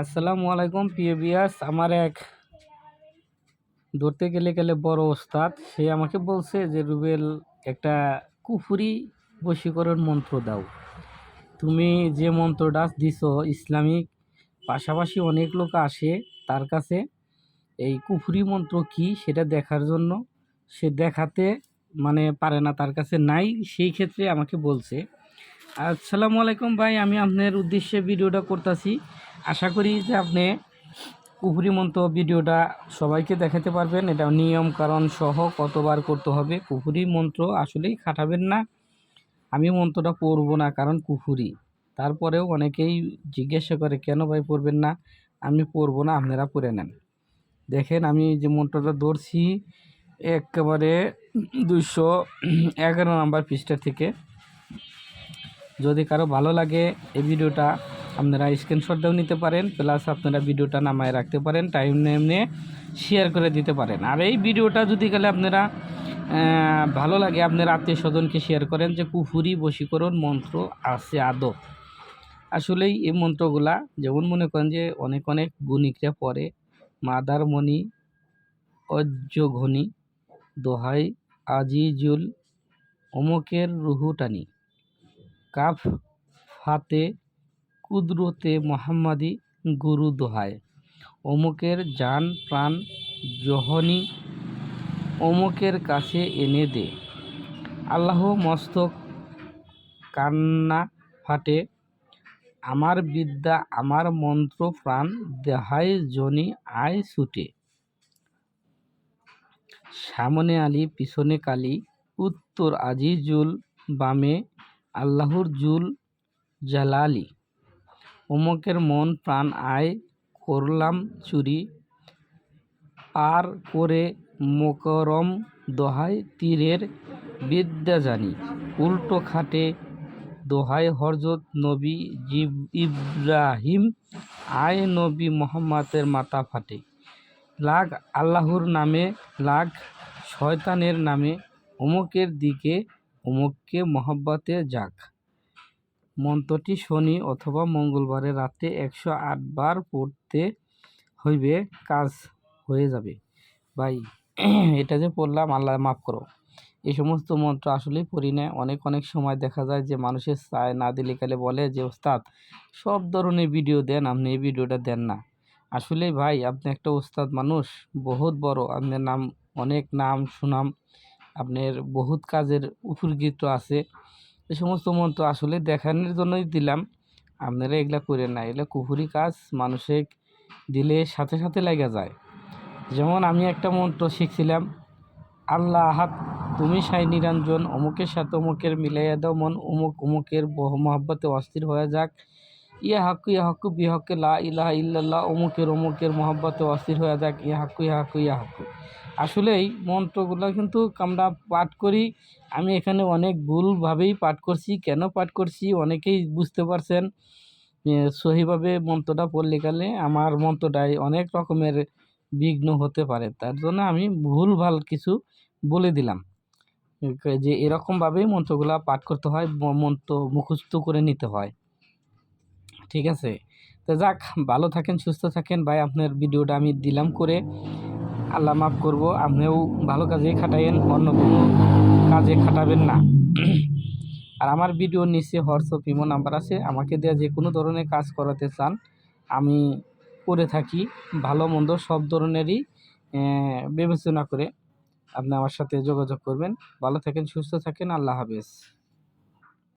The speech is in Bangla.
আসসালামু আলাইকুম, প্রিয় বিয়াস আমার এক ধরতে গেলে গেলে বড় ওস্তাদ, সে আমাকে বলছে যে, রুবেল, একটা কুফুরি বশীকরণ মন্ত্র দাও। তুমি যে মন্ত্রটা দিছো ইসলামিক, পাশাপাশি অনেক লোক আসে তার কাছে। এই কুফুরি মন্ত্র কি সেটা দেখার জন্য? সে দেখাতে মানে পারে না, তার কাছে নাই, সেই ক্ষেত্রে আমাকে বলছে, আসসালামু আলাইকুম ভাই, আমি আপনার উদ্দেশ্যে ভিডিওটা করতেছি। আশা করি যে আপনি কুফরি মন্ত্র ভিডিওটা সবাইকে দেখাতে পারবেন। এটা নিয়ম, কারণ সহ কতবার করতে হবে। কুফুরি মন্ত্র আসলেই খাটাবেন না। আমি মন্ত্রটা পড়ব না, কারণ কুফুরি। তারপরেও অনেকেই জিজ্ঞাসা করে, কেন ভাই পড়বেন না? আমি পড়ব না, আপনারা পড়ে নেন। দেখেন, আমি যে মন্ত্রটা ধরছি, একেবারে দুশো এগারো নাম্বার পৃষ্ঠা থেকে। যদি কারও ভালো লাগে এই ভিডিওটা আপনারা স্ক্রিনশটটাও নিতে পারেন প্লাস আপনারা ভিডিওটা নামায় রাখতে পারেন টাইম নিয়ে শেয়ার করে দিতে পারেন। আর এই ভিডিওটা যদি গেলে আপনারা ভালো লাগে, আপনার আত্মীয় স্বজনকে শেয়ার করেন যে কুফুরি বশীকরণ মন্ত্র আছে আদৌ আসলেই এই মন্ত্রগুলা যেমন মনে করেন যে, অনেক অনেক গুণিকরা পড়ে। মাদারমণি অজ্জঘনি, দোহাই, আজিজুল, অমুকের রুহুটানি কাফ, ফাতে কুদরতে মোহাম্মদি গুরু দোহায়। অমুকের জান প্রাণ জহনি অমুকের কাছে এনে দে। আল্লাহ মস্তক কান্না ফাটে, আমার বিদ্যা, আমার মন্ত্র প্রাণ দেহায় জনি আয় ছুটে। সামনে আলী, পিছনে কালী, উত্তর আজিজুল বামে আল্লাহর জুল জালালি। অমুকের মন প্রাণ আয় করলাম চুরি। পার করে মোকরম দোহাই তীরের বিদ্যা জানি। উল্টো খাটে দোহাই হরজত নবী ইব্রাহিম, আয় নবী মোহাম্মদের মাথা ফাটে। লাগ আল্লাহর নামে লাগ শয়তানের নামে অমুকের দিকে অমুককে মহব্বতে যাক। মন্ত্রটি শনি অথবা মঙ্গলবারে রাতে একশো আট বার পড়তে হইবে, কাজ হয়ে যাবে। ভাই, এটা যে পড়লাম, আল্লাহ মাফ করো। এই সমস্ত মন্ত্র আসলেই পড়ি না অনেক অনেক সময় দেখা যায় যে মানুষের চায় না দিলে কালে বলে যে, ওস্তাদ, সব ধরনের ভিডিও দেন, আপনি এই ভিডিওটা দেন না। আসলে ভাই, আপনি একটা ওস্তাদ মানুষ, বহুত বড়। আপনার নাম, অনেক নাম, সুনাম, আপনার বহুত কাজের উপকৃত আছে। এই সমস্ত মন্ত্র আসলে দেখানোর জন্যই দিলাম। আপনারা এগুলা করেন না। এগুলো কুহুরি কাজ, মানুষে দিলে সাথে সাথে লেগে যায়। যেমন আমি একটা মন্ত্র শিখছিলাম, আল্লাহ হাত, তুমি সাই নিরঞ্জন, অমুকের সাথে অমুকের মিলাইয়া দাও, মন অমুক, অমুকের মহব্বতে অস্থির হয়ে যাক। ইয়া হাক্কু ইয়া হাক্কু বিহকে লা ইলাহা ইল্লাল্লাহ, অমুকের অমুকের মহব্বতে অস্থির হয়ে যাক। ইয়া হাক্কু ইয়া হাক্কু ইয়া হাক্কু। আসলেই মন্ত্রগুলো কিন্তু আমরা পাঠ করি। আমি এখানে অনেক ভুলভাবেই পাঠ করছি। কেন পাঠ করছি? অনেকেই বুঝতে পারছেন। সহিভাবে মন্ত্রটা পড়লে গেলে আমার মন্ত্রটাই অনেক রকমের বিঘ্ন হতে পারে। তার জন্য আমি ভুল ভালো কিছু বলে দিলাম। যে এরকমভাবেই মন্ত্রগুলা পাঠ করতে হয় মন্ত্র মুখস্থ করে নিতে হয়। ঠিক আছে? তো যাক, ভালো থাকেন, সুস্থ থাকেন। ভাই, আপনার ভিডিওটা আমি দিলাম করে। আল্লাহ মাফ করব, আপনিও ভালো কাজে খাটাইয়েন, অন্য কোনো কাজে খাটাবেন না। আর আমার ভিডিওর নিচে হোয়াটসঅ্যাপ, ইমো নাম্বার আছে, আমাকে দেওয়া যে কোনো ধরনের কাজ করাতে চান, আমি করে থাকি, ভালো মন্দ সব ধরনেরই বিবেচনা করে আপনি আমার সাথে যোগাযোগ করবেন। ভালো থাকেন, সুস্থ থাকেন, আল্লাহ হাফেজ।